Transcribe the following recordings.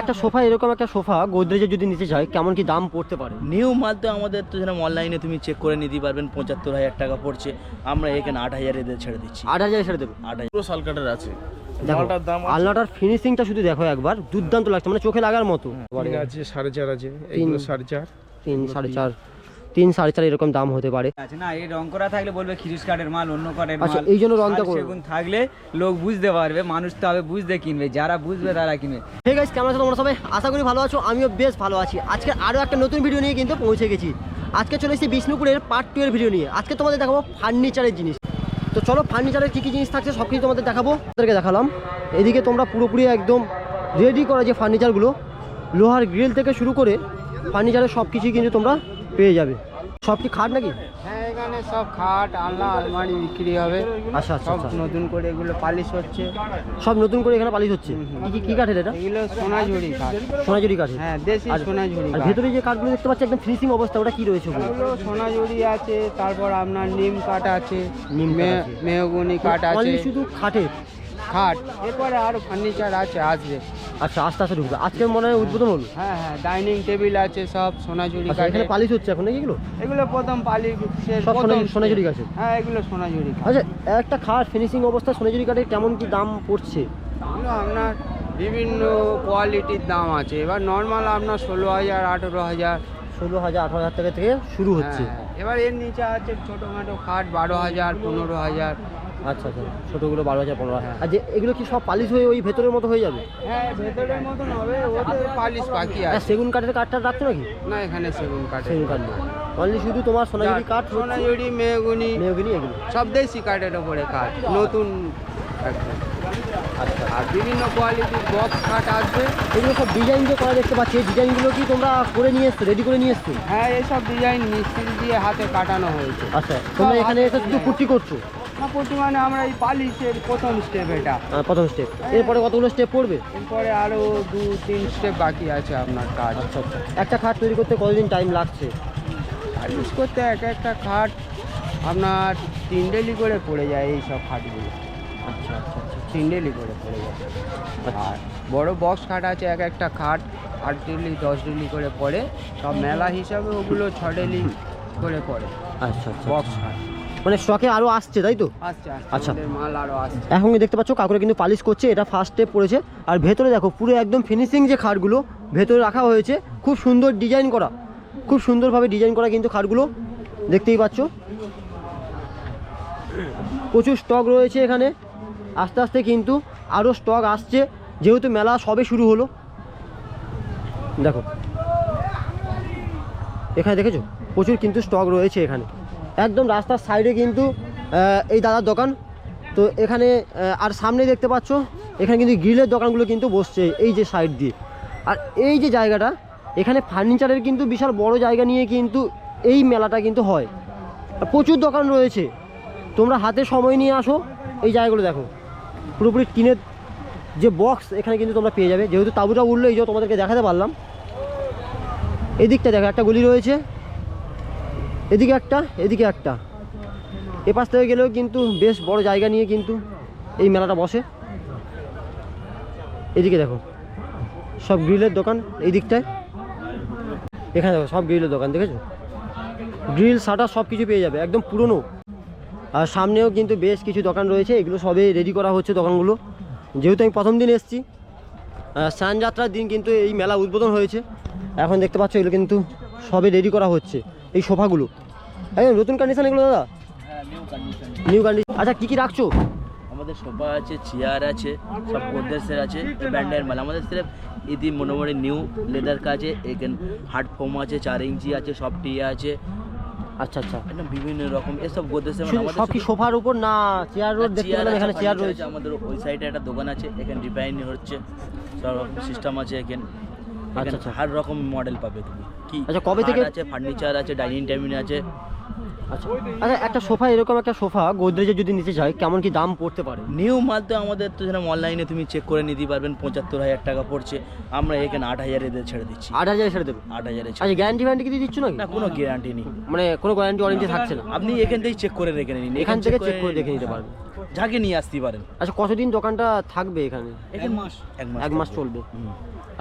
একটা সোফা এরকম একটা সোফা গোদরেজে যদি নিতে চাই কেমন কি দাম পড়তে পারে? নিউ মাল তো আমাদের তো যেরকম অনলাইনে তুমি চেক করে নিতে পারবেন পঁচাত্তর হাজার টাকা পড়ছে। আমরা এখানে আট হাজার এদের ছেড়ে দিচ্ছি। আট হাজার ছেড়ে দেবো। আট হাজার। পুরো শালকাটার আছে। দেখো মালটার দাম আলনাটার ফিনিশিংটা শুধু দেখো একবার দুর্দান্ত লাগছে মানে চোখে লাগার মতো। আছে সাড়ে চার আছে এইগুলো সাড়ে চার। তিন সাড়ে চার। তিন সাড়ে চার এরকম দাম হতে পারে। আছে না এই রং করা থাকলে বলবে খিরিস কাঠের মাল অন্য কাঠের মাল। আচ্ছা, এই জন্য রংটা করে- থাকলে লোক বুঝতে পারবে মানুষ তো হবে বুঝতে কিনবে যারা বুঝবে তারা কিনবে। হে গাইস কেমন আছো তোমরা সবাই? আশা করি ভালো আছো আমিও বেশ ভালো আছি। আজকে আরও একটা নতুন ভিডিও নিয়ে কিন্তু পৌঁছে গেছি। আজকে চলে এসেছি বিষ্ণুপুরের পার্ট টু এর ভিডিও নিয়ে। আজকে তোমাদের দেখাবো ফার্নিচারের জিনিস। তো চলো ফার্নিচারের কী কী জিনিস থাকছে সব কিছু তোমাদের দেখাবো। তাদেরকে দেখালাম। এদিকে তোমরা পুরোপুরি একদম রেডি করা যে ফার্নিচারগুলো লোহার গ্রিল থেকে শুরু করে ফার্নিচারের সব কিছুই কিন্তু তোমরা পেয়ে যাবে। সব কি খাট নাকি? হ্যাঁ এখানে সব খাট আলনা আলমারি বিক্রি হবে। আচ্ছা আচ্ছা সব আচ্ছা। নতুন করে এগুলো পালিশ হচ্ছে। সব নতুন করে এখানে পালিশ হচ্ছে? কি কি কাঠের এটা? এগুলো সোনাঝুরি কাঠ। সোনাঝুরি কাঠের? হ্যাঁ দেশি সোনাঝুরি আর কাঠ। ভেতরে যে কাঠগুলো দেখতে পাচ্ছি একদম ফিনিশিং অবস্থা ওটা কি রয়েছে ওগুলো? সোনাঝুরি আছে তারপর আপনার নিম কাঠ আছে কাঠ। মেহগনি কাঠ আছে। শুধু খাটে খাট এরপরে আরও ফার্নিচার আছে আসবে। আচ্ছা আস্তে আস্তে ঢুকবে। আজকে মনে হয় উদ্বোধন হলো। হ্যাঁ হ্যাঁ ডাইনিং টেবিল আছে সব সোনাঝুরি আচ্ছা এখানে পালিশ হচ্ছে এখন এগুলো? এগুলো প্রথম পালিশ সব সোনা- সোনাঝুরি কাঠের? হ্যাঁ এগুলো সোনাঝুরি আচ্ছা একটা খাট ফিনিশিং অবস্থা সোনাঝুরি কাঠের কেমন কি দাম পড়ছে? আপনার বিভিন্ন কোয়ালিটির দাম আছে। এবার নর্মাল আপনার ষোলো হাজার আঠেরো হাজার। ষোলো হাজার আঠারো হাজার টাকা থেকে শুরু হচ্ছে। হ্যাঁ, এবার এর নিচে আছে ছোটো খাটো খাট বারো হাজার পনেরো হাজার। আচ্ছা আচ্ছা। ছোটোগুলো বারো হাজার পনেরো হাজার। হ্যাঁ। আর যে এগুলো কি সব পালিশ হয়ে ওই ভেতরের মতো হয়ে যাবে? হ্যাঁ ভেতরের মতন হবে ওতে পালিশ বাকি আছে। সেগুন কাঠের কাঠটা রাখছো নাকি? না এখানে সেগুন কাঠে সেগুন কাঠ নেই অনলি শুধু তোমার সোনাঝুরি কাঠ সোনাঝুরি মেহগুনি। মেয়গিনি এগুলো। সব দেশি কাঠের ওপরে কাঠ নতুন আচ্ছা। আর বিভিন্ন কোয়ালিটির বক্স খাট আসবে। এগুলো সব ডিজাইন যে করা দেখতে পাচ্ছি এই ডিজাইনগুলো কি তোমরা করে নিয়ে এসছো রেডি করে নিয়ে এসছো? হ্যাঁ এসব ডিজাইন মিস্ত্রি দিয়ে হাতে কাটানো হয়েছে। আচ্ছা তোমরা এখানে এসে শুধু কুর্তি করছ? না প্রতি মানে আমরা এই পালিশের প্রথম স্টেপ এটা। প্রথম স্টেপ এরপরে কতগুলো স্টেপ পড়বে? এরপরে আরও দু তিন স্টেপ বাকি আছে আপনার কাজ। আচ্ছা আচ্ছা। একটা খাট তৈরি করতে কতদিন টাইম লাগছে? ইউজ করতে এক একটা খাট আপনার তিন ডেলি করে পড়ে যায় এই সব খাটগুলো। আচ্ছা আচ্ছা আচ্ছা। তিন ডেলি করে পড়ে যায়। আচ্ছা। আর বড় বক্স খাট আছে এক একটা খাট আট ডেলি দশ ডেলি করে পড়ে। সব মেলা হিসাবে ওগুলো ছ ডেলি করে পড়ে। আচ্ছা আচ্ছা বক্স খাট। মানে স্টকে আরও আসছে তাই তো? আচ্ছা। এখন দেখতে পাচ্ছ কাকুরে কিন্তু পালিশ করছে এটা ফার্স্ট স্টেপ পড়েছে আর ভেতরে দেখো পুরো একদম ফিনিশিং যে খাটগুলো ভেতরে রাখা হয়েছে। খুব সুন্দর ডিজাইন করা। খুব সুন্দরভাবে ডিজাইন করা কিন্তু খাটগুলো দেখতেই পাচ্ছ। প্রচুর স্টক রয়েছে এখানে। আস্তে আস্তে কিন্তু আরও স্টক আসছে। যেহেতু মেলা সবে শুরু হলো। দেখো। এখানে দেখেছ? প্রচুর কিন্তু স্টক রয়েছে এখানে। একদম রাস্তার সাইডে কিন্তু এই দাদার দোকান। তো এখানে আর সামনে দেখতে পাচ্ছ, এখানে কিন্তু গ্রিলের দোকানগুলো কিন্তু বসছে এই যে সাইড দিয়ে। আর এই যে জায়গাটা, এখানে ফার্নিচারের কিন্তু বিশাল বড় জায়গা নিয়ে কিন্তু এই মেলাটা কিন্তু হয়। প্রচুর দোকান রয়েছে। তোমরা হাতে সময় নিয়ে আসো, এই জায়গাগুলো দেখো। পুরোপুরি টিনের যে বক্স, এখানে কিন্তু তোমরা পেয়ে যাবে। যেহেতু তাঁবুটা উঠল, এই যে তোমাদেরকে দেখাতে পারলাম। এই এদিকটা দেখো, একটা গলি রয়েছে। এদিকে একটা এদিকে একটা। এপাশ থেকে গেলেও কিন্তু বেশ বড় জায়গা নিয়ে কিন্তু এই মেলাটা বসে। এদিকে দেখো, সব গ্রিলের দোকান এই দিকটায়। এখানে দেখো, সব গ্রিলের দোকান, দেখেছ? গ্রিল শাটার সব কিছু পেয়ে যাবে, একদম পুরনো। আর সামনেও কিন্তু বেশ কিছু দোকান রয়েছে, এগুলো সবে রেডি করা হচ্ছে দোকানগুলো। যেহেতু আমি প্রথম দিন এসেছি স্নানযাত্রার দিন কিন্তু এই মেলা উদ্বোধন হয়েছে। এখন দেখতে পাচ্ছ, এগুলো কিন্তু সবে রেডি করা হচ্ছে। এই সোফাগুলো। একদম নতুন কন্ডিশন এগুলো দাদা? হ্যাঁ নিউ কন্ডিশন আচ্ছা কী কী রাখছো? আমাদের সোফা আছে চেয়ার আছে সব গোদরেজের আছে ব্র্যান্ডের মাল। আমাদের সির্ফ ইদি মোটামুটি নিউ লেদার কাজে এখানে হার্ড ফোম আছে চার ইঞ্চি আছে সব টি আছে। আচ্ছা আচ্ছা। একদম বিভিন্ন রকম এসব গোদরেজের সব কি সোফার উপর না চেয়ার রোড দেখতে চেয়ার পেলাম এখানে চেয়ার রয়েছে। আমাদের ওই সাইডে একটা দোকান আছে এখানে রিপাইনি হচ্ছে সব রকম সিস্টেম আছে এখানে আচ্ছা, আচ্ছা। হার রকম মডেল পাবে তুমি। কি আচ্ছা, কবে থেকে- আছে ফার্নিচার আছে ডাইনিং টেবিল আছে। আচ্ছা আচ্ছা একটা সোফা এরকম একটা সোফা গোদরেজের যদি নিতে চাই কেমন কি দাম পড়তে পারে? নিউ মাল তো আমাদের তো যেরকম অনলাইনে তুমি চেক করে নিতে পারবেন পঁচাত্তর হাজার টাকা পড়ছে। আমরা এখানে আট হাজার ছেড়ে দিচ্ছি। আট হাজার ছেড়ে দেবে? আট হাজারে আচ্ছা গ্যারান্টি ফ্যারান্টি কিছু দিচ্ছ না কোনো গ্যারান্টি নেই। মানে কোনো গ্যারান্টি ওয়ারেন্টি থাকছে না? আপনি এখান থেকে চেক করে রেখে নিন। এখান থেকে চেক করে দেখে নিতে পারবে যাকে নিয়ে আসতে পারেন। আচ্ছা কতদিন দোকানটা থাকবে এখানে? এক মাস। এক মাস এক মাস থাকবে। চলবে।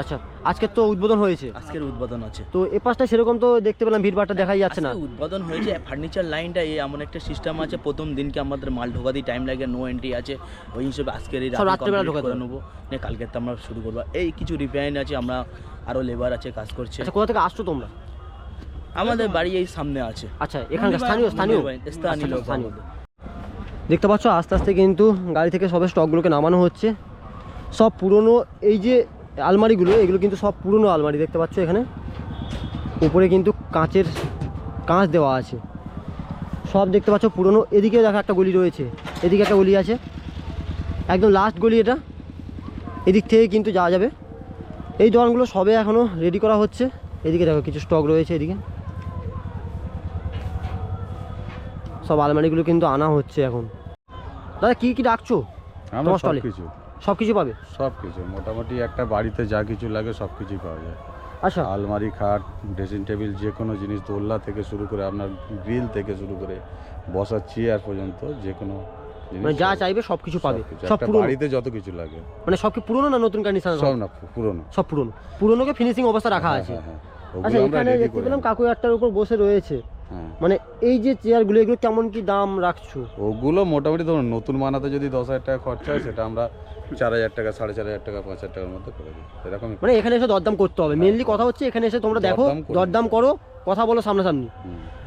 আচ্ছা আজকে তো উদ্বোধন হয়েছে। আজকের উদ্বোধন আছে। তো এ পাশটা সেরকম তো দেখতে পেলাম ভিড়ভাড়টা দেখাই যাচ্ছে না। উদ্বোধন হয়েছে ফার্নিচার লাইনটা এই এমন একটা সিস্টেম আছে প্রথম দিনকে আমাদের মাল ঢোকাতেই টাইম লাগে নো এন্ট্রি আছে ওই হিসেবে আজকের এই রাত্রেবেলা ঢোকাতে করে নেব নিয়ে কালকে তো আমরা শুরু করব। এই কিছু রিপেয়ারিং আছে আমরা আরও লেবার আছে কাজ করছে। আচ্ছা কোথা থেকে আসছো তোমরা? আমাদের বাড়ি এই সামনে আছে। আচ্ছা এখানকার স্থানীয় স্থানীয়? স্থানীয় আচ্ছা, স্থানীয়। দেখতে পাচ্ছ আস্তে আস্তে কিন্তু গাড়ি থেকে সবে স্টকগুলোকে নামানো হচ্ছে। সব পুরনো এই যে আলমারিগুলো এগুলো কিন্তু সব পুরনো আলমারি দেখতে পাচ্ছ এখানে? উপরে কিন্তু কাঁচের কাঁচ দেওয়া আছে। সব দেখতে পাচ্ছ পুরনো। এদিকে দেখো একটা গলি রয়েছে। এদিকে একটা গলি আছে। একদম লাস্ট গলি এটা। এদিক থেকে কিন্তু যাওয়া যাবে। এই দোকানগুলো সবে এখনও রেডি করা হচ্ছে। এদিকে দেখো কিছু স্টক রয়েছে এদিকে। সব আলমারিগুলো কিন্তু আনা হচ্ছে এখন। দাদা কী কী ডাকছো? তোমার stall কিছু। সব কিছু পাবে? সব কিছু মোটামুটি একটা বাড়িতে যা কিছু লাগে সব কিছুই পাওয়া যায়। আচ্ছা। আলমারি খাট ড্রেসিং টেবিল যে কোনো জিনিস দোল্লা থেকে শুরু করে আপনার গ্রিল থেকে শুরু করে বসার চেয়ার পর্যন্ত যে কোনো মানে যা চাইবে সব কিছু পাবে সব পুরনো? বাড়িতে যত কিছু লাগে। মানে সব কি পুরনো না নতুন কন্ডিশন সব না পুরনো। সব পুরনো। পুরনোকে ফিনিশিং অবস্থা রাখা হ্যাঁ, আছে। হ্যাঁ, হ্যাঁ। আচ্ছা এখানে দেখতে পেলাম কাকু একটার উপর বসে রয়েছে। মানে এই যে চেয়ারগুলো এগুলো কেমন কি দাম রাখছো? ওগুলো মোটামুটি ধরুন নতুন বানাতে যদি দশ হাজার টাকা খরচা হয় সেটা আমরা চার হাজার টাকা সাড়ে চার হাজার টাকা পাঁচ হাজার টাকার মধ্যে করে দিই। এরকমই মানে এখানে এসে দরদাম করতে হবে। মেনলি কথা হচ্ছে এখানে এসে তোমরা দেখো দরদাম করো। দরদাম করো কথা বলো সামনাসামনি।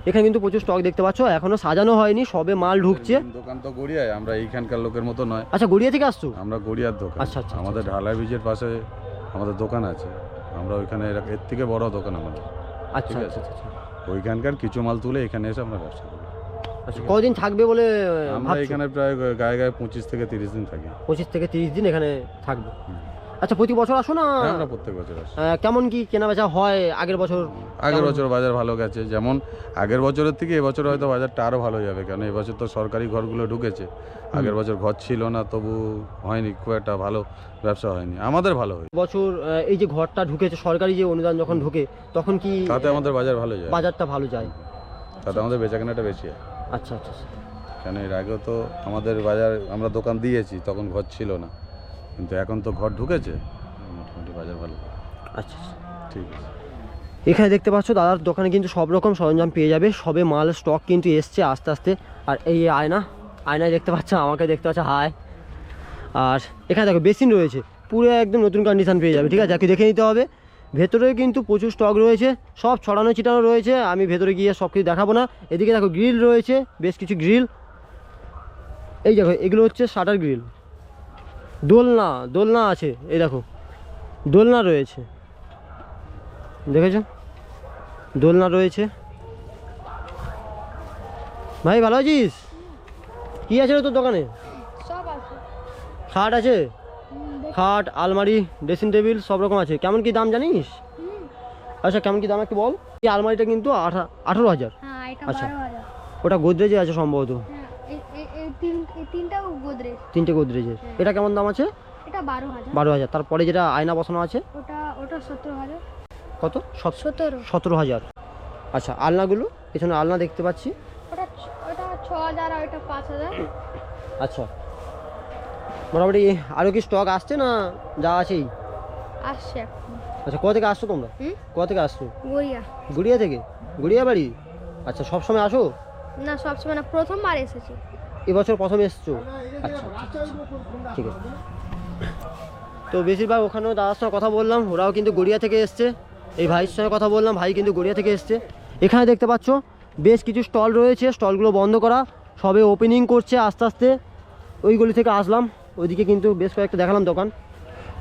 এখানে কিন্তু প্রচুর স্টক দেখতে পাচ্ছ এখনও সাজানো হয়নি সবে মাল ঢুকছে। দোকান তো গড়িয়ায় আমরা এইখানকার লোকের মতো নয়। আচ্ছা গড়িয়া থেকে আসছো? আমরা গড়িয়ার দোকান। আচ্ছা, আচ্ছা, আমাদের ঢালাই ব্রিজের পাশে আমাদের দোকান আছে। আমরা ওইখানে এর এর থেকে বড় দোকান আমাদের। আচ্ছা ঠিক আচ্ছা আছে। আচ্ছা। ওইখানকার কিছু মাল তুলে এখানে এসে আমরা ব্যবসা করি। আচ্ছা কদিন থাকবে বলে আমরা ভাবছ এখানে প্রায় গায়ে গায়ে পঁচিশ থেকে তিরিশ দিন থাকি। পঁচিশ থেকে তিরিশ দিন এখানে থাকবে। আচ্ছা প্রতি বছর আসো না? হ্যাঁ, আমরা প্রত্যেক বছর আসি। আহ, কেমন কি কেনা বেচা হয় আগের বছর? আগের বছর বাজার ভালো গেছে। যেমন আগের বছরের থেকে এবছর হয়তো বাজারটা আরও ভালো যাবে কারণ এবছর তো সরকারি ঘরগুলো ঢুকেছে। আগের বছর ঘর ছিল না তবু হয়নি খুব একটা ভালো ব্যবসা হয়নি। আমাদের ভালো হয় বছর আহ, এই যে ঘরটা ঢুকেছে সরকারি যে অনুদান যখন ঢোকে তখন কি তাতে আমাদের বাজার ভালো যায়। বাজারটা ভালো যায়? তাতে আমাদের বেচাকেনাটা বেশি হয়। আচ্ছা আচ্ছা আচ্ছা। কেন এর আগেও তো আমাদের বাজার আমরা দোকান দিয়েছি তখন ঘর ছিল না। কিন্তু এখন তো ঘর ঢুকেছে মোটামুটি বাজার ভালো। আচ্ছা আচ্ছা। ঠিক আছে। এখানে দেখতে পাচ্ছ দাদার দোকানে কিন্তু সব রকম সরঞ্জাম পেয়ে যাবে সবে মাল স্টক কিন্তু এসছে আস্তে আস্তে। আর এই আয়না আয়নায় দেখতে পাচ্ছ আমাকে দেখতে পাচ্ছ হাই। আর এখানে দেখো বেসিন রয়েছে পুরো একদম নতুন কন্ডিশন পেয়ে যাবে ঠিক আছে? একটু দেখে নিতে হবে। ভেতরে কিন্তু প্রচুর স্টক রয়েছে সব ছড়ানো ছিটানো রয়েছে আমি ভেতরে গিয়ে সব কিছু দেখাবো না। এদিকে দেখো গ্রিল রয়েছে বেশ কিছু গ্রিল এই দেখো এগুলো হচ্ছে শাটার গ্রিল দোলনা দোলনা আছে এই দেখো। দোলনা রয়েছে। দেখেছ? দোলনা রয়েছে। ভাই ভালো আছিস? কি আছে রে তোর দোকানে? খাট আছে? খাট আলমারি ড্রেসিং টেবিল সব রকম আছে। কেমন কি দাম জানিস? আচ্ছা কেমন কি দাম একটু বল? এই আলমারিটা কিন্তু আঠা আঠারো হাজার। হ্যাঁ আচ্ছা। ওটা গোদরেজে আছে সম্ভবত। হ্যাঁ তিনটে গোদরেজের। এটা কেমন দাম আছে? বারো হাজার। তারপরে যেটা আয়না বসানো আছে? কত? সতেরো। হাজার। আচ্ছা আলনাগুলো? পেছনে আলনা দেখতে পাচ্ছি। আচ্ছা। মোটামুটি আরও কি স্টক আসছে না যা আছেই? আসছে আচ্ছা কোথা থেকে আসছো তোমরা? কোথা থেকে আসছো? গড়িয়া। গুড়িয়া থেকে? গুড়িয়া বাড়ি? আচ্ছা সব সময় আসো? না সবসময় না প্রথমবার এসেছি। এবছর প্রথম এসছো? আচ্ছা আচ্ছা, আচ্ছা। ঠিক আছে। তো বেশিরভাগ ওখানেও দাদার সঙ্গে কথা বললাম ওরাও কিন্তু গড়িয়া থেকে এসছে। এই ভাইয়ের সঙ্গে কথা বললাম ভাই কিন্তু গড়িয়া থেকে এসছে। এখানে দেখতে পাচ্ছ বেশ কিছু স্টল রয়েছে স্টলগুলো বন্ধ করা। সবে ওপেনিং করছে আস্তে আস্তে। ওইগুলি থেকে আসলাম। ওইদিকে কিন্তু বেশ কয়েকটা দেখালাম দোকান।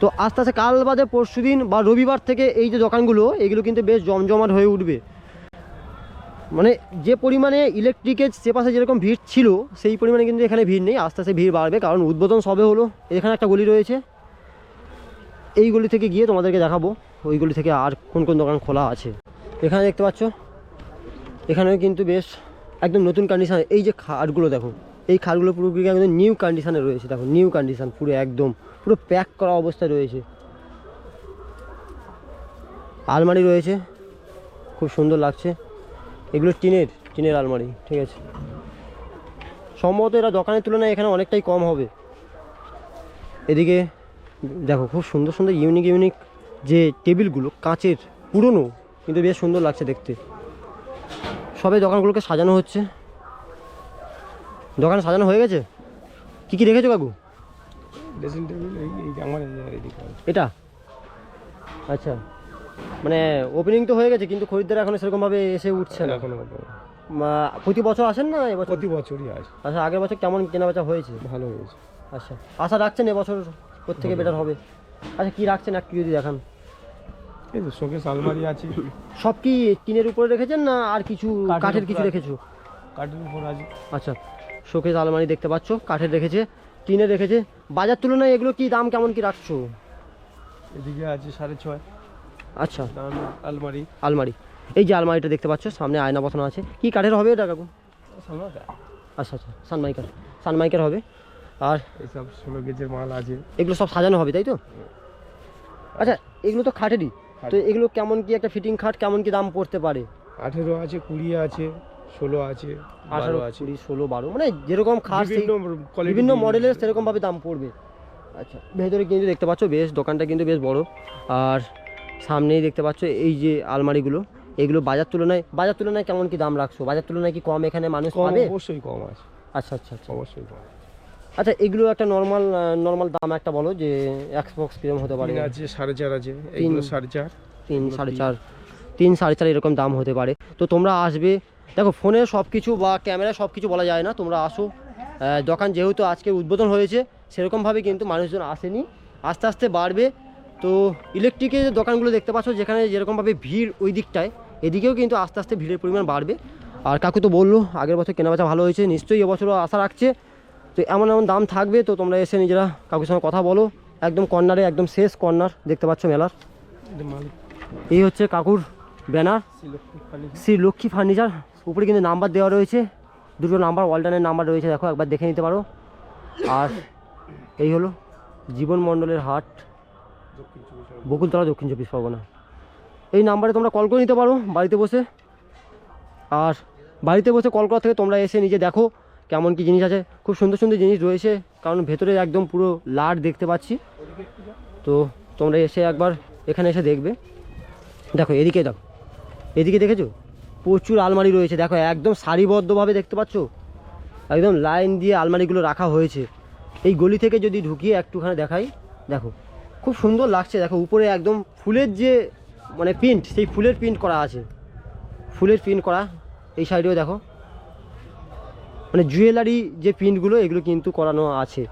তো আস্তে আস্তে কাল বাদে পরশু দিন বা রবিবার থেকে এই যে দোকানগুলো, এগুলো কিন্তু বেশ জমজমাট হয়ে উঠবে। মানে যে পরিমাণে ইলেকট্রিকের চেপাশে যেরকম ভিড় ছিল, সেই পরিমাণে কিন্তু এখানে ভিড় নেই। আস্তে আস্তে ভিড় বাড়বে, কারণ উদ্বোধন সবে হলো। এখানে একটা গলি রয়েছে। এই গলি থেকে গিয়ে তোমাদেরকে দেখাবো, ওই গলি থেকে আর কোন কোন দোকান খোলা আছে। এখানে দেখতে পাচ্ছ, এখানেও কিন্তু বেশ একদম নতুন কন্ডিশন এই যে খাটগুলো দেখো এই খাটগুলো পুরোপুরি একদম নিউ কন্ডিশনে রয়েছে, দেখো নিউ কন্ডিশন পুরো একদম, পুরো প্যাক করা অবস্থায় রয়েছে। আলমারি রয়েছে, খুব সুন্দর লাগছে। এগুলো টিনের টিনের আলমারি, ঠিক আছে। সম্ভবত এরা দোকানের তুলনায় এখানে অনেকটাই কম হবে। এদিকে, দেখো, খুব সুন্দর সুন্দর ইউনিক ইউনিক যে টেবিলগুলো, কাঁচের, পুরনো, কিন্তু বেশ সুন্দর লাগছে দেখতে। সবে দোকানগুলোকে সাজানো হচ্ছে। দোকান সাজানো হয়ে গেছে? কি কি রেখেছো কাকু? ড্রেসিং টেবিল আমার। এটা? আচ্ছা। মানে ওপেনিং তো হয়ে গেছে কিন্তু খরিদ্দার এখন সেরকমভাবে এসে উঠছে না। এখনও প্রতি বছর আসেন না এবছর প্রতি বছরই আছে আচ্ছা আগের বছর কেমন কেনাবেচা হয়েছে? ভালো হয়েছে। আচ্ছা আশা রাখছেন এবছর প্রত্যেকে বেটার হবে? আচ্ছা কি রাখছেন? একটু যদি দেখান। এই তো শোকেস আলমারি আছে। সব কি টিনের উপরে রেখেছেন না আর কিছু কাঠের কাঠের কিছু রেখেছো? কাঠের উপর আছে। আচ্ছা শোকেস আলমারি দেখতে পাচ্ছ কাঠের রেখেছে টিনে রেখেছে। বাজার তুলনায় এগুলো কি দাম কেমন কি রাখছো? এদিকে আছে সাড়ে ছয়। আচ্ছা। আলমারি। আলমারি। এই যে আলমারিটা দেখতে পাচ্ছ সামনে আয়না বসানো আছে। কি কাঠের হবে এটা কাকু? আচ্ছা আচ্ছা সানমাইকার। সানমাইকার হবে। আর এইসব ষোলো গেজের মাল আছে। এগুলো সব সাজানো হবে তাই তো? আচ্ছা এগুলো তো খাটেরই। তো এগুলো কেমন কি একটা ফিটিং খাট কেমন কি দাম পড়তে পারে? আঠেরো আছে কুড়ি আছে। ষোলো আছে আঠারো আছে। কুড়ি ষোলো বারো মানে যেরকম খাস বিভিন্ন মডেলের সেরকমভাবে দাম পড়বে। আচ্ছা ভেতরে কিন্তু দেখতে পাচ্ছ বেশ দোকানটা কিন্তু বেশ বড়। আর সামনেই দেখতে পাচ্ছ এই যে আলমারিগুলো এগুলো বাজার তুলনায় বাজার তুলনায় কেমন কি দাম রাখছো? বাজার তুলনায় কি কম এখানে মানুষ কম পাবে? অবশ্যই কম আছে। আচ্ছা আচ্ছা আচ্ছা। অবশ্যই কম আচ্ছা এগুলো একটা নর্মাল নর্মাল দাম একটা বলো যে এক্সবক্স কিরম হতে পারে? আছে সাড়ে চার আছে। এইগুলো সাড়ে চার তিন সাড়ে চার। তিন সাড়ে চার এরকম দাম হতে পারে। তো তোমরা আসবে দেখো ফোনে সব কিছু বা ক্যামেরায় সব কিছু বলা যায় না তোমরা আসো। দোকান যেহেতু আজকে উদ্বোধন হয়েছে সেরকমভাবে কিন্তু মানুষজন আসেনি। আস্তে আস্তে বাড়বে। তো ইলেকট্রিকের যে দোকানগুলো দেখতে পাচ্ছ যেখানে যেরকমভাবে ভিড় ওই দিকটায় এদিকেও কিন্তু আস্তে আস্তে ভিড়ের পরিমাণ বাড়বে। আর কাকু তো বলল আগের বছর কেনাবেচা ভালো হয়েছে নিশ্চয়ই এবছরও আশা রাখছে। তো এমন এমন দাম থাকবে তো তোমরা এসে নিজেরা কাকুর সঙ্গে কথা বলো। একদম কর্নারে একদম শেষ কর্নার দেখতে পাচ্ছ মেলার। এই হচ্ছে কাকুর ব্যানার। শ্রী লক্ষ্মী ফার্নিচার। উপরে কিন্তু নাম্বার দেওয়া রয়েছে। দুটো নাম্বার, ওয়ালটানের নাম্বার রয়েছে, দেখো একবার দেখে নিতে পারো। আর এই হলো জীবন মণ্ডলের হাট। বকুলতলা দক্ষিণ চব্বিশ পরগনা। এই নাম্বারে তোমরা কল করে নিতে পারো বাড়িতে বসে। আর বাড়িতে বসে কল করা থেকে তোমরা এসে নিজে দেখো কেমন কি জিনিস আছে। খুব সুন্দর সুন্দর জিনিস রয়েছে, কারণ ভেতরে একদম পুরো লাট দেখতে পাচ্ছি। তো তোমরা এসে একবার এখানে এসে দেখবে। দেখো, এদিকে দেখো। এদিকে দেখেছ? প্রচুর আলমারি রয়েছে। দেখো, একদম সারিবদ্ধভাবে দেখতে পাচ্ছ? একদম লাইন দিয়ে আলমারিগুলো রাখা হয়েছে। এই গলি থেকে যদি ঢুকিয়ে একটুখানি দেখাই, দেখো, খুব সুন্দর লাগছে। দেখো, উপরে একদম ফুলের যে মানে প্রিন্ট, সেই ফুলের প্রিন্ট করা আছে। ফুলের প্রিন্ট করা, এই সাইডেও দেখো। মানে জুয়েলারি যে প্রিন্টগুলো, এগুলো কিন্তু করানো আছে।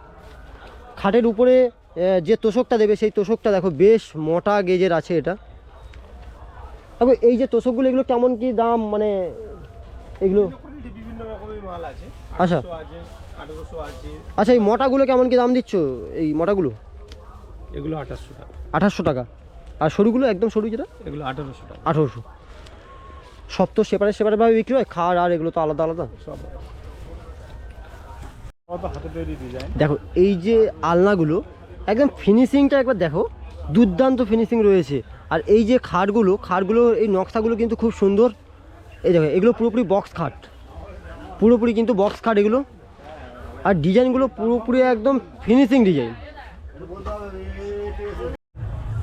খাটের উপরে যে তোষকটা দেবে, সেই তোষকটা দেখো, বেশ মোটা গেজের আছে এটা। দেখো এই যে তোষকগুলো এগুলো কেমন কি দাম? মানে এগুলো? বিভিন্ন রকমের মাল আছে আচ্ছা। আছে আঠারোশো আছে আচ্ছা এই মোটাগুলো কেমন কি দাম দিচ্ছ? এই মোটাগুলো? এগুলো আঠাশশো টাকা। আঠাশশো টাকা। আর সরুগুলো একদম সরু যেটা? এগুলো আঠারোশো টাকা। আঠারোশো। সব তো সেপারে সেপারেটভাবে বিক্রি হয়? খাট আর এগুলো তো আলাদা আলাদা। সব। দেখো এই যে আলনাগুলো একদম ফিনিশিংটা একবার দেখো। দুর্দান্ত ফিনিশিং রয়েছে। আর এই যে খাটগুলো খাটগুলো, এই নকশাগুলো কিন্তু খুব সুন্দর। এই দেখো, এগুলো পুরোপুরি বক্স খাট। পুরোপুরি কিন্তু বক্স খাট এগুলো। আর ডিজাইনগুলো পুরোপুরি একদম ফিনিশিং ডিজাইন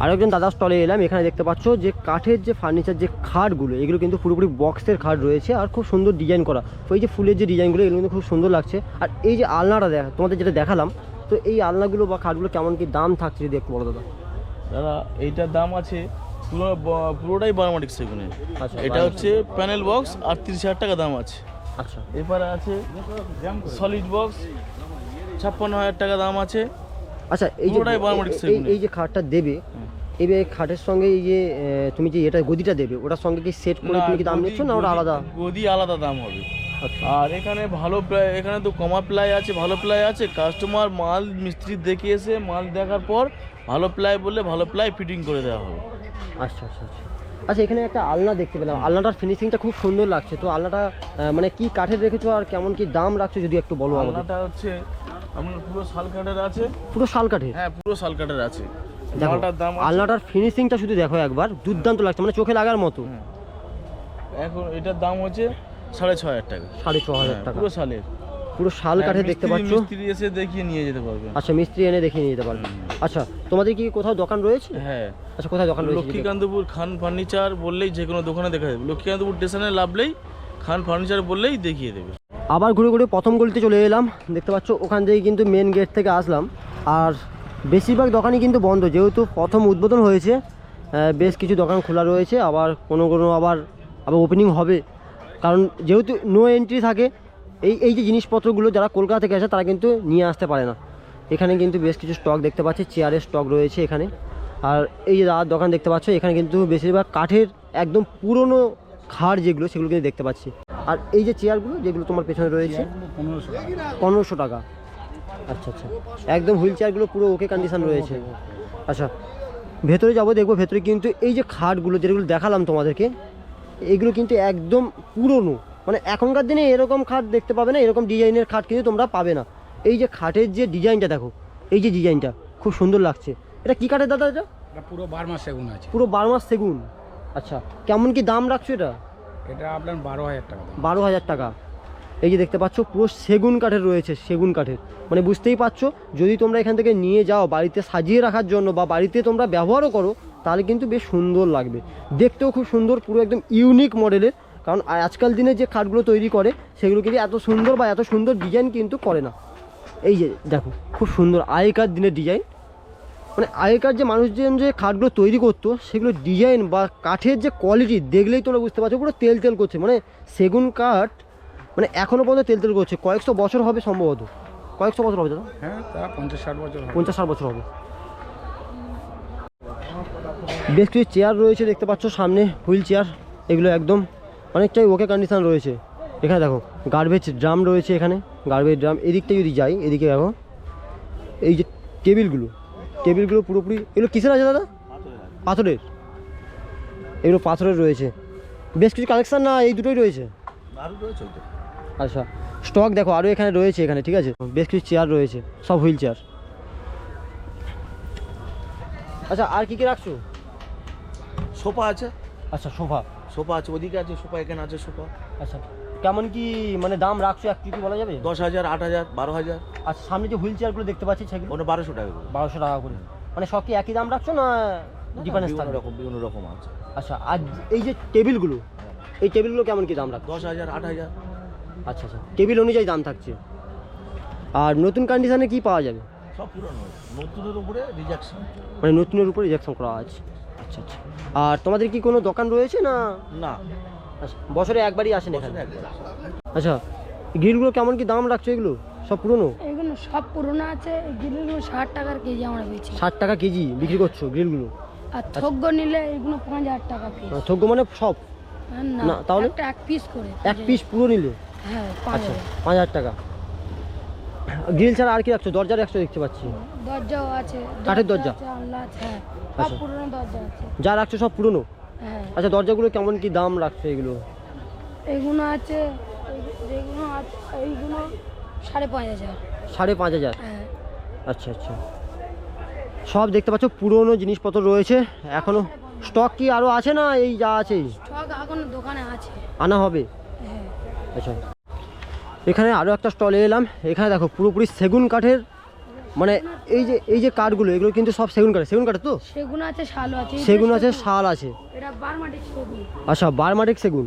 আর একজন দাদার স্টলে এলাম, এখানে দেখতে পাচ্ছ যে কাঠের যে ফার্নিচার যে খাটগুলো, এগুলো কিন্তু পুরোপুরি বক্সের খাট রয়েছে আর খুব সুন্দর ডিজাইন করা। ওই যে ফুলের যে ডিজাইনগুলো এগুলো কিন্তু খুব সুন্দর লাগছে। আর এই যে আলনাটা দেখা, তোমাদের যেটা দেখালাম, তো এই আলনাগুলো বা খাটগুলো কেমন কি দাম থাকছে যদি একটু বলো দাদা? দাদা এইটার দাম আছে পুরো পুরোটাই বায়োমেটিক সেগুনের আচ্ছা, এটা হচ্ছে প্যানেল বক্স আর তিরিশ হাজার টাকা দাম আছে। আচ্ছা। এরপরে আছে সলিড বক্স ছাপ্পান্ন হাজার টাকা দাম আছে। আচ্ছা এই যে পুরোটাই বায়োমেটিক এই- এই যে খাটটা দেবে এই খাটের সঙ্গে এই যে তুমি যে এটা গদিটা দেবে ওটার সঙ্গে কি সেট করে তুমি কি দাম নিচ্ছ না ওটা আলাদা? গদি আলাদা দাম হবে। আচ্ছা। আর এখানে ভালো প্লাই এখানে তো কমা প্লাই আছে ভালো প্লাই আছে। কাস্টমার মাল মিস্ত্রি দেখে এসে মাল দেখার পর ভালো প্লাই বললে ভালো প্লাই ফিটিং করে দেওয়া হবে। আচ্ছা আচ্ছা আচ্ছা। আচ্ছা এখানে একটা আলনা দেখতে পেলাম। আলনাটার ফিনিশিংটা খুব সুন্দর লাগছে। তো আলনাটা মানে কি কাঠের রেখেছো আর কেমন কি দাম রাখছো যদি একটু বলো আলনাটা হচ্ছে আপনার পুরো শাল কাঠের আছে। পুরো শাল কাঠের? হ্যাঁ পুরো শাল কাঠের আছে। দাম আলনাটার ফিনিশিংটা শুধু দেখো একবার দুর্দান্ত লাগছে মানে চোখে লাগার মতো। এখন এটার দাম হচ্ছে সাড়ে ছ হাজার টাকা। সাড়ে ছ হাজার হ্যাঁ, টাকা। পুরো শালের। পুরো শাল কাঠে হ্যাঁ, দেখতে মিস্ত্রি- পাচ্ছ। মিস্ত্রি এসে দেখিয়ে নিয়ে যেতে পারবে। আচ্ছা মিস্ত্রি এনে দেখিয়ে নিয়ে যেতে পারবে। আচ্ছা তোমাদের কি কোথাও দোকান রয়েছে? হ্যাঁ। আচ্ছা কোথায় দোকান রয়েছে? লক্ষ্মীকান্তপুর খান ফার্নিচার বললেই যে কোনো দোকানে দেখা যাবে। লক্ষ্মীকান্তপুর স্টেশনে লাভলেই খান ফার্নিচার বললেই দেখিয়ে দেবে। আবার ঘুরে ঘুরে প্রথম গলিতে চলে এলাম। দেখতে পাচ্ছ ওখান থেকে কিন্তু মেন গেট থেকে আসলাম। আর বেশিরভাগ দোকানই কিন্তু বন্ধ। যেহেতু প্রথম উদ্বোধন হয়েছে বেশ কিছু দোকান খোলা রয়েছে। আবার কোনো কোনো আবার আবার ওপেনিং হবে। কারণ যেহেতু নো এন্ট্রি থাকে এই এই যে জিনিসপত্রগুলো যারা কলকাতা থেকে আসে, তারা কিন্তু নিয়ে আসতে পারে না। এখানে কিন্তু বেশ কিছু স্টক দেখতে পাচ্ছি চেয়ারের স্টক রয়েছে এখানে। আর এই যে দাদার দোকান দেখতে পাচ্ছ, এখানে কিন্তু বেশিরভাগ কাঠের একদম পুরনো খাড় যেগুলো, সেগুলো কিন্তু দেখতে পাচ্ছি। আর এই যে চেয়ারগুলো যেগুলো তোমার পেছনে রয়েছে, পনেরোশো টাকা। আচ্ছা আচ্ছা। একদম হুইল চেয়ারগুলো পুরো ওকে কন্ডিশন রয়েছে। আচ্ছা ভেতরে যাব, দেখব ভেতরে কিন্তু এই যে খাটগুলো যেগুলো দেখালাম তোমাদেরকে, এগুলো কিন্তু একদম পুরনো। মানে এখনকার দিনে এরকম খাট দেখতে পাবে না এরকম ডিজাইনের খাট কিন্তু তোমরা পাবে না। এই যে খাটের যে ডিজাইনটা দেখো এই যে ডিজাইনটা খুব সুন্দর লাগছে। এটা কী কাঠের দাদা এটা? পুরো বারো সেগুন আছে। পুরো বারো মাস সেগুন। আচ্ছা কেমন কি দাম রাখছো এটা? এটা আপনার বারো হাজার টাকা বারো হাজার টাকা। এই যে দেখতে পাচ্ছ পুরো সেগুন কাঠের রয়েছে সেগুন কাঠের। মানে বুঝতেই পারছ যদি তোমরা এখান থেকে নিয়ে যাও বাড়িতে সাজিয়ে রাখার জন্য বা বাড়িতে তোমরা ব্যবহারও করো তাহলে কিন্তু বেশ সুন্দর লাগবে। দেখতেও খুব সুন্দর পুরো একদম ইউনিক মডেলের কারণ আজকাল দিনে যে খাটগুলো তৈরি করে সেগুলো কিন্তু এত সুন্দর বা এত সুন্দর ডিজাইন কিন্তু করে না। এই যে দেখো খুব সুন্দর আগেকার দিনের ডিজাইন মানে আগেকার যে মানুষজন যে খাটগুলো তৈরি করতো সেগুলো ডিজাইন বা কাঠের যে কোয়ালিটি দেখলেই তোমরা বুঝতে পারছ পুরো তেল তেল করছে। মানে সেগুন কাঠ মানে এখনও পর্যন্ত তেল তেল করছে। কয়েকশো বছর হবে সম্ভবত। কয়েকশো বছর হবে দাদা হ্যাঁ পঞ্চাশ ষাট বছর পঞ্চাশ ষাট বছর হবে। বেশ কিছু চেয়ার রয়েছে দেখতে পাচ্ছ সামনে হুইল চেয়ার এগুলো একদম অনেকটাই ওকে কন্ডিশন রয়েছে। এখানে দেখো গার্বেজ ড্রাম রয়েছে এখানে। গার্বেজ ড্রাম এদিকটা যদি যাই এদিকে দেখো এই যে টেবিলগুলো টেবিলগুলো পুরোপুরি এগুলো কিসের আছে দাদা? পাথরের। এগুলো পাথরের রয়েছে। বেশ কিছু কালেকশান না এই দুটোই রয়েছে? আচ্ছা স্টক দেখো আরও এখানে রয়েছে এখানে ঠিক আছে? বেশ কিছু চেয়ার রয়েছে সব হুইল চেয়ার আচ্ছা আর কি কি রাখছো? সোফা আছে। আচ্ছা সোফা। সোফা আছে ওদিকে আছে সোফা এখানে আছে সোফা। আচ্ছা কেমন কি মানে দাম রাখছো এক কি বলা যাবে? দশ হাজার আট হাজার বারো হাজার। আচ্ছা সামনে যে হুইল চেয়ারগুলো দেখতে পাচ্ছি সেগুলো? ওটা বারোশো টাকা করে। বারোশো টাকা করে। মানে সব কি একই দাম রাখছো না ডিফারেন্স থাকবে রকম বিভিন্ন রকম আছে। আচ্ছা আর এই যে টেবিলগুলো এই টেবিলগুলো কেমন কি দাম রাখছো? দশ হাজার আট হাজার। আচ্ছা আচ্ছা টেবিল অনুযায়ী দাম থাকছে। আর নতুন কন্ডিশনে কি পাওয়া যাবে? সব পুরনো নতুনের উপরে রিজাকশন মানে নতুনের উপর রিজেকশন করা আছে। আচ্ছা আচ্ছা। আর তোমাদের কি কোনো দোকান রয়েছে না? না। আচ্ছা বছরে একবারই আসেন এখানে? আচ্ছা গ্রিলগুলো কেমন কি দাম রাখছো এগুলো? সব পুরনো? এগুলো সব পুরোনো আছে। এগুলো ষাট টাকার কেজি আমরা বেচি। ষাট টাকা কেজি বিক্রি করছ গ্রিলগুলো? আর থগ্য নিলে এগুলো পাঁচ হাজার টাকা পিস থোগ্য মানে সব? না, তাহলে? একটা এক পিস করে। এক পিস পুরো নিলে? হ্যাঁ আচ্ছা পাঁচ হাজার টাকা। গ্রিল ছাড়া আর কি রাখছো? দরজা রাখছো দেখতে পাচ্ছি। দরজাও আছে। কাঠের দরজা? আলনা আছে হ্যাঁ। সব আচ্ছা। পুরোনো দরজা আছে। যা রাখছো সব পুরনো? হ্যাঁ। আচ্ছা দরজাগুলো কেমন কি দাম রাখছো এগুলো? এগুলো আছে যেগুলো আছে এইগুলো সাড়ে পাঁচ হাজার। সাড়ে পাঁচ হাজার? হ্যাঁ। আচ্ছা আচ্ছা। সব দেখতে পাচ্ছ পুরনো জিনিসপত্র রয়েছে। এখনও স্টক কি আরও আছে না এই যা আছে? সব এখন দোকানে আছে। আনা হবে? হ্যাঁ। আচ্ছা। এখানে আরও একটা স্টলে এলাম। এখানে দেখো পুরোপুরি সেগুন কাঠের মানে এই যে এই যে কাঠগুলো এগুলো কিন্তু সব সেগুন কাঠের। সেগুন কাঠের তো? সেগুন আছে শালও আছে সেগুন আছে শাল আছে। আচ্ছা বারমাটিক সেগুন?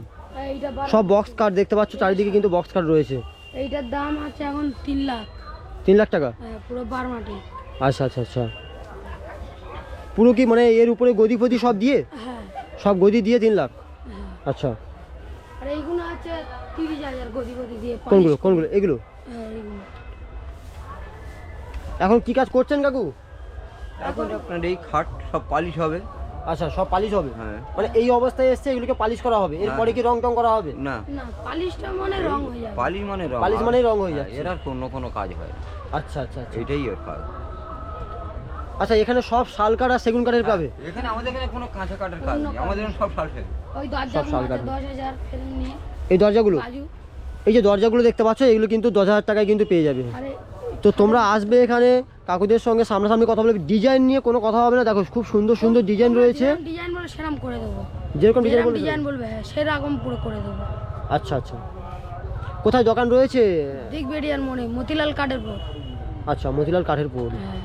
সব বক্স কাঠ দেখতে পাচ্ছ চারিদিকে কিন্তু বক্স কাঠ রয়েছে। এইটার দাম আছে এখন তিন লাখ। তিন লাখ টাকা? হ্যাঁ পুরো বারমাটিক আচ্ছা আচ্ছা আচ্ছা। পুরো কি মানে এর উপরে গদি ফদি সব দিয়ে? হ্যাঁ। সব গদি দিয়ে তিন লাখ? হ্যাঁ। আচ্ছা। আর এইগুলো আছে তিরিশ হাজার গদি গদি দিয়ে কোনগুলো কোনগুলো? এগুলো? হ্যাঁ এখন কি কাজ করছেন কাকু? এখন আপনার এই খাট সব পালিশ হবে। আচ্ছা সব পালিশ হবে? হ্যাঁ। মানে এই অবস্থায় এসছে এগুলোকে পালিশ করা হবে? এরপরে কি রং টং করা হবে? না। না পালিশটা মানে রং হয়ে যাবে। পালিশ মানে রং। পালিশ মানেই রং হয়ে হ্যাঁ, যাচ্ছে। এর আর অন্য কোনো কাজ হয় আচ্ছা আচ্ছা আচ্ছা। এটাই ওর কাজ। আচ্ছা এখানে সব শাল কাঠ আর সেগুন কাঠের পাবে এখানে আমাদের এখানে কোনো কাঁচা কাঠের কাজ নেই আমাদের এখানে সব সাল ফেলে ওই সব দরজা শাল আছে কাঠ। দশ হাজার নিয়ে এই দরজাগুলো? এই যে দরজাগুলো দেখতে পাচ্ছ এগুলো কিন্তু দশ হাজার টাকায় কিন্তু পেয়ে যাবে। আরে তো তোমরা আসবে এখানে কাকুদের সঙ্গে সামনাসামনি কথা বলে ডিজাইন নিয়ে কোনো কথা হবে না দেখো খুব সুন্দর সুন্দর ডিজাইন রয়েছে। ডিজাইন বলে সেরকম করে দেবো। যেরকম ডিজাইন যেরকম বলে ডিজাইন বলবে হ্যাঁ সেরকম পুরো করে দেবো। আচ্ছা আচ্ছা। কোথায় দোকান রয়েছে? দিক বেরিয়ার মোড়ে মতিলাল কাঠের পর আচ্ছা মতিলাল কাঠের পোড় হ্যাঁ।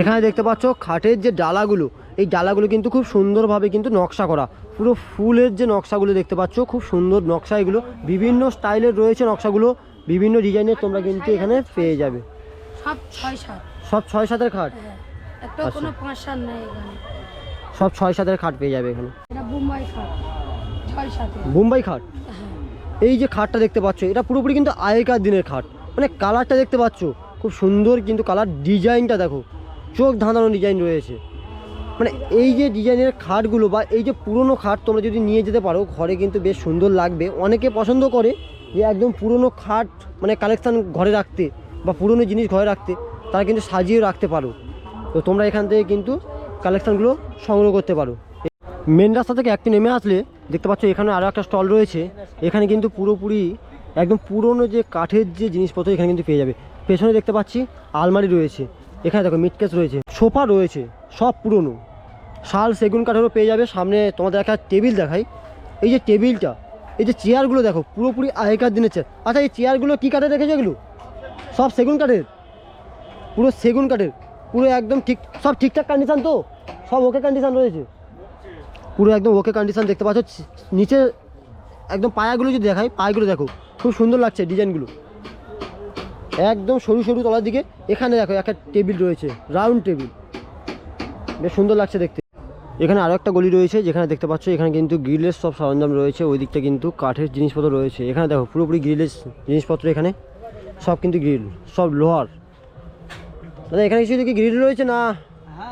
এখানে দেখতে পাচ্ছ খাটের যে ডালাগুলো এই ডালাগুলো কিন্তু খুব সুন্দরভাবে কিন্তু নকশা করা। পুরো ফুলের যে নকশাগুলো দেখতে পাচ্ছ খুব সুন্দর নকশা এগুলো। বিভিন্ন স্টাইলের রয়েছে নকশাগুলো বিভিন্ন ডিজাইনের তোমরা কিন্তু এখানে পেয়ে যাবে। সব ছয় সাত। সব ছয় সাতের খাট? হ্যাঁ আচ্ছা। কোনো পাঁচ সাত নেই এখানে। সব ছয় সাতের খাট পেয়ে যাবে এখানে। এটা বোম্বাই খাট ছয় বোম্বাই খাট? হ্যাঁ। এই যে খাটটা দেখতে পাচ্ছ এটা পুরোপুরি কিন্তু আগেকার দিনের খাট। মানে কালারটা দেখতে পাচ্ছ খুব সুন্দর কিন্তু কালার। ডিজাইনটা দেখো চোখ ধাঁধানো ডিজাইন রয়েছে। মানে এই যে ডিজাইনের খাটগুলো বা এই যে পুরনো খাট তোমরা যদি নিয়ে যেতে পারো, ঘরে কিন্তু বেশ সুন্দর লাগবে। অনেকে পছন্দ করে যে একদম পুরনো খাট মানে কালেকশান ঘরে রাখতে বা পুরনো জিনিস ঘরে রাখতে, তারা কিন্তু সাজিয়ে রাখতে পারো। তো তোমরা এখান থেকে কিন্তু কালেকশানগুলো সংগ্রহ করতে পারো। মেন রাস্তা থেকে একটু নেমে আসলে দেখতে পাচ্ছ এখানে আরও একটা স্টল রয়েছে। এখানে কিন্তু পুরোপুরি একদম পুরনো যে কাঠের যে জিনিসপত্র এখানে কিন্তু পেয়ে যাবে। পেছনে দেখতে পাচ্ছি আলমারি রয়েছে। এখানে দেখো মিটকেস রয়েছে, সোফা রয়েছে, সব পুরনো। শাল সেগুন কাঠেরও পেয়ে যাবে, সামনে তোমাদের একটা টেবিল দেখাই। এই যে টেবিলটা এই যে চেয়ারগুলো দেখো, পুরোপুরি আগেকার দিনের চেয়ার আচ্ছা এই চেয়ারগুলো কী কাঠের রেখেছো এগুলো? সব সেগুন কাঠের? পুরো সেগুন কাঠের, পুরো একদম ঠিক, সব ঠিকঠাক কন্ডিশান তো? সব ওকে কন্ডিশান রয়েছে। পুরো একদম ওকে কন্ডিশান দেখতে পাচ্ছ নিচে একদম পায়াগুলো যদি দেখাই, পায়াগুলো দেখো, খুব সুন্দর লাগছে ডিজাইনগুলো একদম সরু সরু তলার দিকে। এখানে দেখো একটা টেবিল রয়েছে রাউন্ড টেবিল বেশ সুন্দর লাগছে দেখতে। এখানে আরও একটা গলি রয়েছে যেখানে দেখতে পাচ্ছ এখানে কিন্তু গ্রিলের সব সরঞ্জাম রয়েছে ওই দিকটা কিন্তু কাঠের জিনিসপত্র রয়েছে। এখানে দেখো পুরোপুরি গ্রিলের জিনিসপত্র এখানে সব কিন্তু গ্রিল সব লোহার। দাদা এখানে কিছু কি গ্রিল রয়েছে না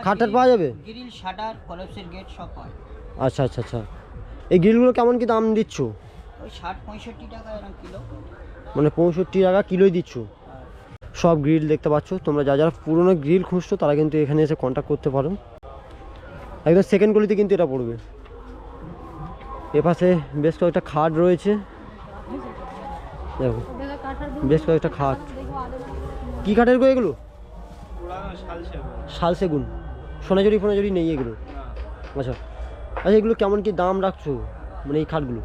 খাটটার পাওয়া যাবে? গ্রিল শাটার কলাপসের গেট সব পায় আচ্ছা আচ্ছা আচ্ছা। এই গ্রিলগুলো কেমন কি দাম দিচ্ছ? ওই ষাট পঁয়ষট্টি টাকা এরকম কিলো। মানে পঁয়ষট্টি টাকা কিলোই দিচ্ছ? সব গ্রিল দেখতে পাচ্ছ। তোমরা যা যারা পুরনো গ্রিল খুঁজছো তারা কিন্তু এখানে এসে কন্ট্যাক্ট করতে পারো। একদম সেকেন্ড গলিতে কিন্তু এটা পড়বে। এপাশে বেশ কয়েকটা খাট রয়েছে। দেখো বেশ কয়েকটা খাট। কী কাঠের গো এগুলো? শাল সেগুন। সোনাঝুরি ফোনাঝুরি নেই এগুলো? আচ্ছা আচ্ছা এগুলো কেমন কি দাম রাখছো? মানে এই খাটগুলো?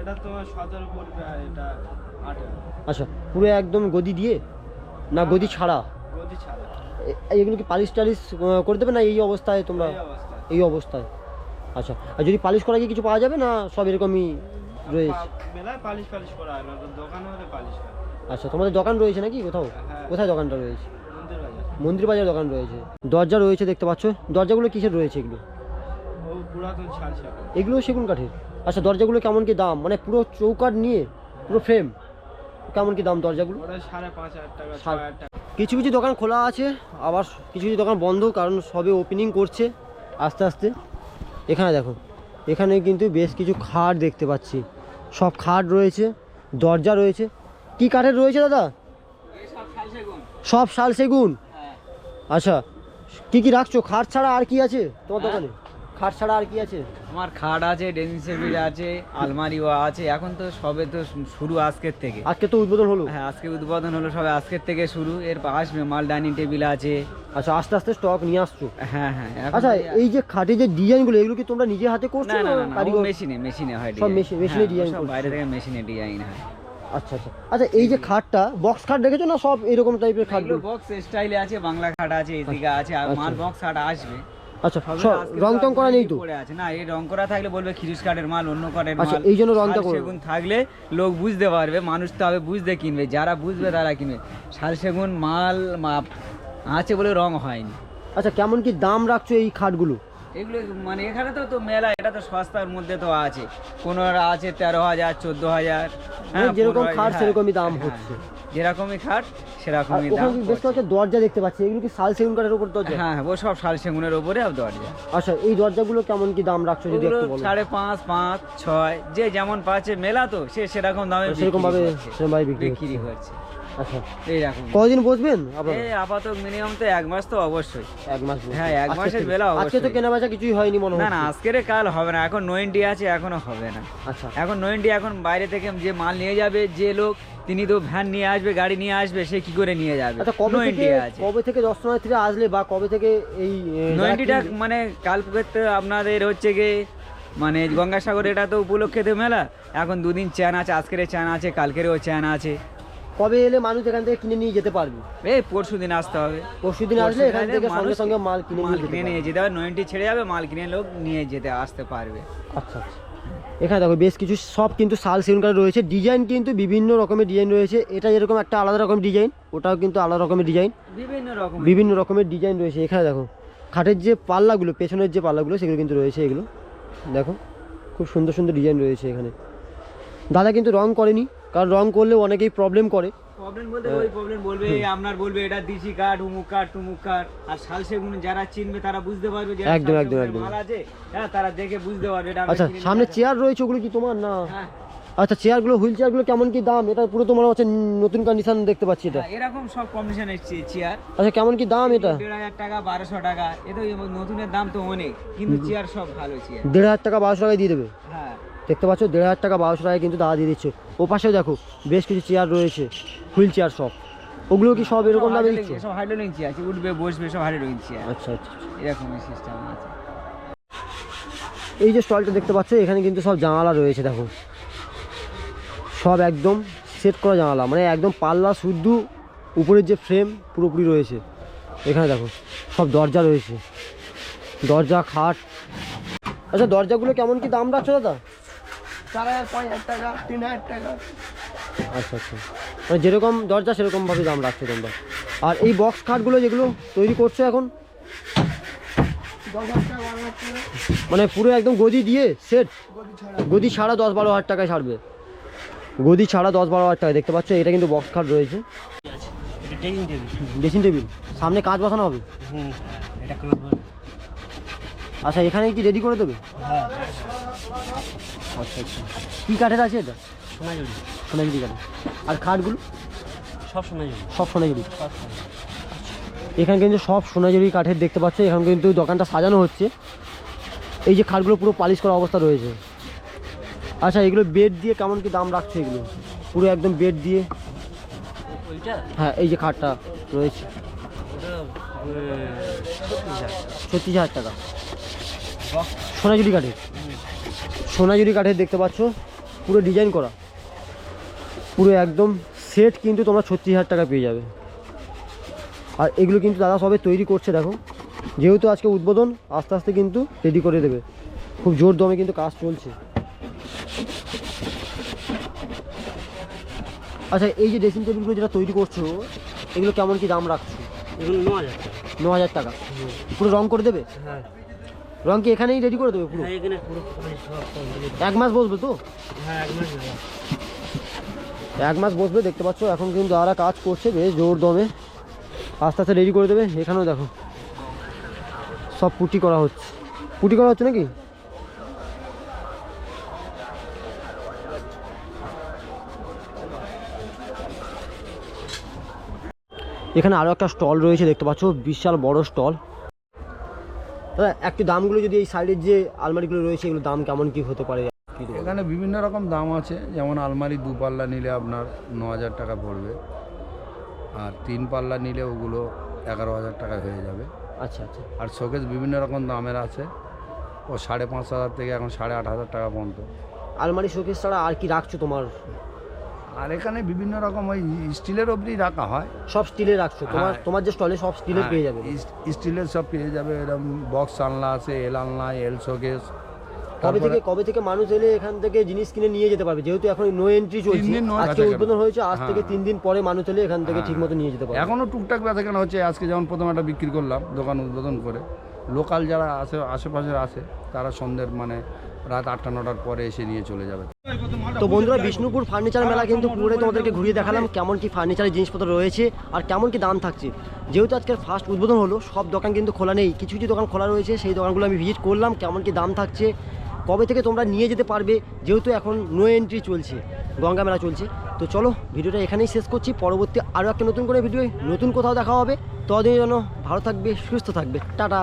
এটা তোমার সতেরো পড়বে এটা আচ্ছা পুরো একদম গদি দিয়ে? না গদি ছাড়া। এগুলো কি পালিশ টালিশ করে দেবে না এই অবস্থায় তোমরা? এই অবস্থায়। আচ্ছা আর যদি পালিশ করা কি কিছু পাওয়া যাবে না সব এরকমই রয়েছে? আচ্ছা তোমাদের দোকান রয়েছে নাকি কোথাও? হ্যাঁ। কোথায় দোকানটা রয়েছে? মন্দির বাজার। দোকান রয়েছে। দরজা রয়েছে দেখতে পাচ্ছ। দরজাগুলো কিসের রয়েছে এগুলো? এগুলো সেগুন কাঠের। আচ্ছা দরজাগুলো কেমন কি দাম? মানে পুরো চৌকাঠ নিয়ে পুরো ফ্রেম কেমন কি দাম দরজাগুলো? সাড়ে পাঁচ হাজার টাকা কিছু কিছু দোকান খোলা আছে আবার কিছু কিছু দোকান বন্ধ কারণ সবে ওপেনিং করছে আস্তে আস্তে। এখানে দেখো এখানে কিন্তু বেশ কিছু খাট দেখতে পাচ্ছি। সব খাট রয়েছে দরজা রয়েছে। কি কাঠের রয়েছে দাদা? সব শাল সেগুন। আচ্ছা কি কি রাখছো? খাট ছাড়া আর কি আছে তোমার দোকানে? খাট ছাড়া আর কি আছে? আমার খাট আছে ড্রেসিং টেবিল আছে আলমারিও আছে। এখন তো সবে তো শুরু আজকের থেকে। আজকে তো উদ্বোধন হলো। হ্যাঁ আজকে উদ্বোধন হলো সবে আজকের থেকে শুরু। এর আসবে মাল ডাইনিং টেবিল আছে। আচ্ছা আস্তে আস্তে স্টক নিয়ে আসছো। হ্যাঁ হ্যাঁ আচ্ছা এই যে খাটের যে ডিজাইনগুলো এগুলো কি তোমরা নিজে হাতে করছ না না মেশিনে মেশিনে হয় সব। মেশিনে design সব বাইরে থেকে মেশিনে ডিজাইন হয়। আচ্ছা আচ্ছা। আচ্ছা এই যে খাটটা বক্স খাট দেখেছ না সব এরকম টাইপের খাটগুলো? বক্স স্টাইলে আছে বাংলা খাট আছে এদিকে আছে আর মাল বক্স খাট আসবে। আচ্ছা সবে সব আজকে রং টং করা নেই তো? আছে। না এই রং করা থাকলে বলবে খিরিস কাঠের মাল অন্য কাঠের আচ্ছা, মাল। এই জন্য রংটা করে- সেগুন থাকলে লোক বুঝতে পারবে মানুষ তো হবে বুঝতে কিনবে যারা বুঝবে তারা কিনবে। শাল সেগুন মাল মাপ আছে বলে রং হয়নি। আচ্ছা কেমন কি দাম রাখছো এই খাটগুলো? এগুলো মানে এখানে তো তো মেলা এটা তো সস্তার মধ্যে তো আছে। কোনো আছে তেরো হাজার চোদ্দ হাজার। হ্যাঁ, মানে যেরকম খাট সেরকমই দাম হ্যাঁ, হচ্ছে। যেরকমই খাট সেরকমই দাম বেশ কয়েকটা দরজা দেখতে পাচ্ছি। এগুলো কি শাল সেগুন কাঠের উপর দরজা? হ্যাঁ হ্যাঁ ও সব শাল সেগুনের ওপরে আর দরজা। আচ্ছা এই দরজাগুলো কেমন কি দাম রাখছো যদি একটু বলো? সাড়ে পাঁচ পাঁচ ছয় যে যেমন পাচ্ছে মেলা তো সে সেরকম দামে সেরকম ভাবে। সেরকম ভাবে বিক্রি হচ্ছে। আচ্ছা। কদিন বসবেন এই আপাতত মিনিমাম তো এক মাস তো অবশ্যই। এক মাস হ্যাঁ, এক মাসের। বেলা আজকে তো অবশ্যই। কিছুই হয়নি মনে না না আজকের কাল হবে না এখন নোয়েন্টি আছে এখনও হবে না। আচ্ছা। এখন নোয়েন্টি এখন বাইরে থেকে যে মাল নিয়ে যাবে যে লোক তিনি তো ভ্যান নিয়ে আসবে গাড়ি নিয়ে আসবে সে কি করে নিয়ে যাবে? আচ্ছা কবে থেকে আছে। কবে থেকে দর্শনার্থীরা আসলে বা কবে থেকে এই নোয়েন্টিটা মানে কালকে তো আপনাদের হচ্ছে গিয়ে মানে গঙ্গাসাগর এটা তো উপলক্ষে তো মেলা। এখন দুদিন চ্যান আছে আজকের চ্যান আছে কালকেরও চ্যান আছে। কবে এলে মানুষ এখান থেকে কিনে নিয়ে যেতে পারবে? এই পরশু দিন আসতে হবে। পরশু দিন আসলে এখান থেকে সঙ্গে সঙ্গে মাল কিনে মাল নিয়ে কিনে নিয়ে যেতে হবে নয়েন্টি ছেড়ে যাবে মাল কিনে লোক নিয়ে যেতে আসতে পারবে। আচ্ছা আচ্ছা। এখানে দেখো বেশ কিছু সব কিন্তু শাল সেগুন কাঠের রয়েছে। ডিজাইন কিন্তু বিভিন্ন রকমের ডিজাইন রয়েছে। এটা যেরকম একটা আলাদা রকম ডিজাইন ওটাও কিন্তু আলাদা রকমের ডিজাইন। বিভিন্ন রকম বিভিন্ন রকমের ডিজাইন রয়েছে। এখানে দেখো খাটের যে পাল্লাগুলো পেছনের যে পাল্লাগুলো সেগুলো কিন্তু রয়েছে এগুলো। দেখো খুব সুন্দর সুন্দর ডিজাইন রয়েছে এখানে। দাদা কিন্তু রং করেনি। কারণ রং করলে অনেকেই প্রবলেম করে। প্রবলেম বলতে ওই প্রবলেম বলবে আপনার বলবে এটা দিশি কাঠ উমুক কাঠ টুমুক কাঠ। আর শাল সেগুন যারা চিনবে তারা বুঝতে পারবে যে একদম, একদম, একদম। মাল আছে। হ্যাঁ তারা দেখে বুঝতে পারবে এটা আচ্ছা সামনে চেয়ার রয়েছে ওগুলো কি তোমার? না। হ্যাঁ। আচ্ছা চেয়ারগুলো হুইল চেয়ারগুলো কেমন কি দাম? এটা পুরো তোমার হচ্ছে নতুন কন্ডিশন দেখতে পাচ্ছি এটা। হ্যাঁ, এরকম সব কমিশন এসছে চেয়ার আচ্ছা কেমন কি দাম এটা? দেড় হাজার টাকা বারোশো টাকা। এ তো নতুনের দাম তো অনেক কিন্তু চেয়ার সব ভালো চেয়ার দেড় হাজার টাকা বারোশো টাকায় দিয়ে দেবে। দেখতে পাচ্ছ দেড় হাজার টাকা বারোশো টাকায় কিন্তু দাদা দিয়ে দিচ্ছে। ও পাশেও দেখো বেশ কিছু চেয়ার রয়েছে হুইল চেয়ার সব। ওগুলো কি সব এরকম দামে দিচ্ছে? সব হাইড্রোলিং চেয়ার আছে উঠবে বসবে সব হাইড্রোলিং চেয়ার আচ্ছা আচ্ছা আচ্ছা। এরকমই সিস্টেম আছে। এই যে স্টলটা দেখতে পাচ্ছ এখানে কিন্তু সব জানালা রয়েছে দেখো। সব একদম সেট করা জানালা মানে একদম পাল্লা শুদ্ধ উপরের যে ফ্রেম পুরোপুরি রয়েছে। এখানে দেখো সব দরজা রয়েছে। দরজা খাট। আচ্ছা দরজাগুলো কেমন কি দাম রাখছো দাদা? চার হাজার পাঁচ হাজার টাকা তিন হাজার টাকা। আচ্ছা আচ্ছা। মানে যেরকম দরজা সেরকমভাবে দাম রাখছো তোমরা। আর এই বক্স খাটগুলো যেগুলো তৈরি করছ এখন? মানে পুরো একদম গদি দিয়ে সেট গদি ছাড়া। দশ বারো হাজার টাকায় ছাড়বে। গদি ছাড়া দশ বারো হাজার টাকায় দেখতে পাচ্ছ? এটা কিন্তু বক্স খাট রয়েছে। Dressing table. সামনে কাঁচ বসানো হবে? আচ্ছা এখানে কি রেডি করে দেবে? আচ্ছা আচ্ছা কী কাঠের আছে এটা? সোনাঝুরি সোনাঝুরি কাঠের। আর খাটগুলো? সব সময় সব সোনাঝুরি এখানে কিন্তু সব সোনাঝুরি কাঠের দেখতে পাচ্ছ এখানে কিন্তু দোকানটা সাজানো হচ্ছে। এই যে খাটগুলো পুরো পালিশ করা অবস্থা রয়েছে। আচ্ছা এগুলো বেড দিয়ে কেমন কি দাম রাখছে এগুলো? পুরো একদম বেড দিয়ে। হ্যাঁ এই যে খাটটা রয়েছে। ছত্রিশ হাজার। টাকা। সোনাঝুরি কাঠের। সোনাঝুরি কাঠের দেখতে পাচ্ছ পুরো ডিজাইন করা। পুরো একদম সেট কিন্তু তোমরা ছত্রিশ হাজার টাকা পেয়ে যাবে। আর এগুলো কিন্তু দাদা সবে তৈরি করছে দেখো। যেহেতু আজকে উদ্বোধন আস্তে আস্তে কিন্তু রেডি করে দেবে। খুব জোর দমে কিন্তু কাজ চলছে। আচ্ছা এই যে ড্রেসিং টেবিলগুলো যেটা তৈরি করছ এগুলো কেমন কি দাম রাখছো? এগুলো ন হাজার টাকা। ন হাজার টাকা। পুরো রং করে দেবে? হ্যাঁ। রং কি এখানেই রেডি করে দেবে পুরো? এখানে পুরো এক মাস বসবে তো? হ্যাঁ এক মাস বসবে দেখতে পাচ্ছ এখন কিন্তু দাদারা কাজ করছে বেশ জোর দমে আস্তে আস্তে রেডি করে দেবে এখানেও দেখো। সব পুটি করা হচ্ছে। পুটি করা হচ্ছে নাকি? এখানে আরও একটা স্টল রয়েছে দেখতে পাচ্ছ বিশাল বড় স্টল। দাদা একটু দামগুলো যদি এই সাইডের যে আলমারিগুলো রয়েছে এগুলো দাম কেমন কি হতে পারে? এখানে বিভিন্ন রকম দাম আছে। যেমন আলমারি দু পাল্লা নিলে আপনার ন হাজার টাকা পড়বে। আর তিন পাল্লা নিলে ওগুলো এগারো হাজার টাকা হয়ে যাবে। আচ্ছা আচ্ছা। আর শোকেস বিভিন্ন রকম দামের আছে। ও সাড়ে পাঁচ হাজার থেকে এখন সাড়ে আট হাজার টাকা পর্যন্ত। আলমারি শোকেস ছাড়া আর কি রাখছো তোমার? আর এখানে বিভিন্ন রকম ওই স্টিলের অবধি রাখা হয়। সব স্টিলে রাখছো। তোমার হ্যাঁ। তোমার যে স্টলে সব স্টিলের হ্যাঁ, পেয়ে যাবে। স্টিলের সব পেয়ে যাবে। এরকম বক্স আনলা আছে এল আনলা এল শোকেস। কবে থেকে কবে থেকে মানুষ এলে এখান থেকে জিনিস কিনে নিয়ে যেতে পারবে? যেহেতু এখন নো এন্ট্রি চলছে। আজকে উদ্বোধন হয়েছে আজ হ্যাঁ। থেকে তিন দিন পরে মানুষ এলে এখান থেকে হ্যাঁ। ঠিক মতো নিয়ে যেতে পারবে। এখনও টুকটাক ব্যথা কেনা হচ্ছে? আজকে যেমন প্রথম একটা বিক্রি করলাম দোকান উদ্বোধন করে। লোকাল যারা আছে আশেপাশে আছে তারা সন্ধ্যের মানে রাত আটটা, নটার পরে এসে নিয়ে চলে যাবে। তো বন্ধুরা, বিষ্ণুপুর ফার্নিচার মেলা কিন্তু পুরোটাই তোমাদেরকে ঘুরিয়ে দেখালাম, কেমন কি ফার্নিচারের জিনিসপত্র রয়েছে আর কেমন কি দাম থাকছে। যেহেতু আজকে ফার্স্ট উদ্বোধন হলো, সব দোকান কিন্তু খোলা নেই, কিছু কিছু দোকান খোলা রয়েছে, সেই দোকানগুলো আমি ভিজিট করলাম, কেমন কি দাম থাকছে, কবে থেকে তোমরা নিয়ে যেতে পারবে, যেহেতু এখন নো এন্ট্রি চলছে, গঙ্গা মেলা চলছে। তো চলো, ভিডিওটা এখানেই শেষ করছি, পরবর্তী আরও একটা নতুন করে ভিডিও নতুন কোথাও দেখা হবে, ততদিনের জন্য ভালো থাকবে, সুস্থ থাকবে, টাটা।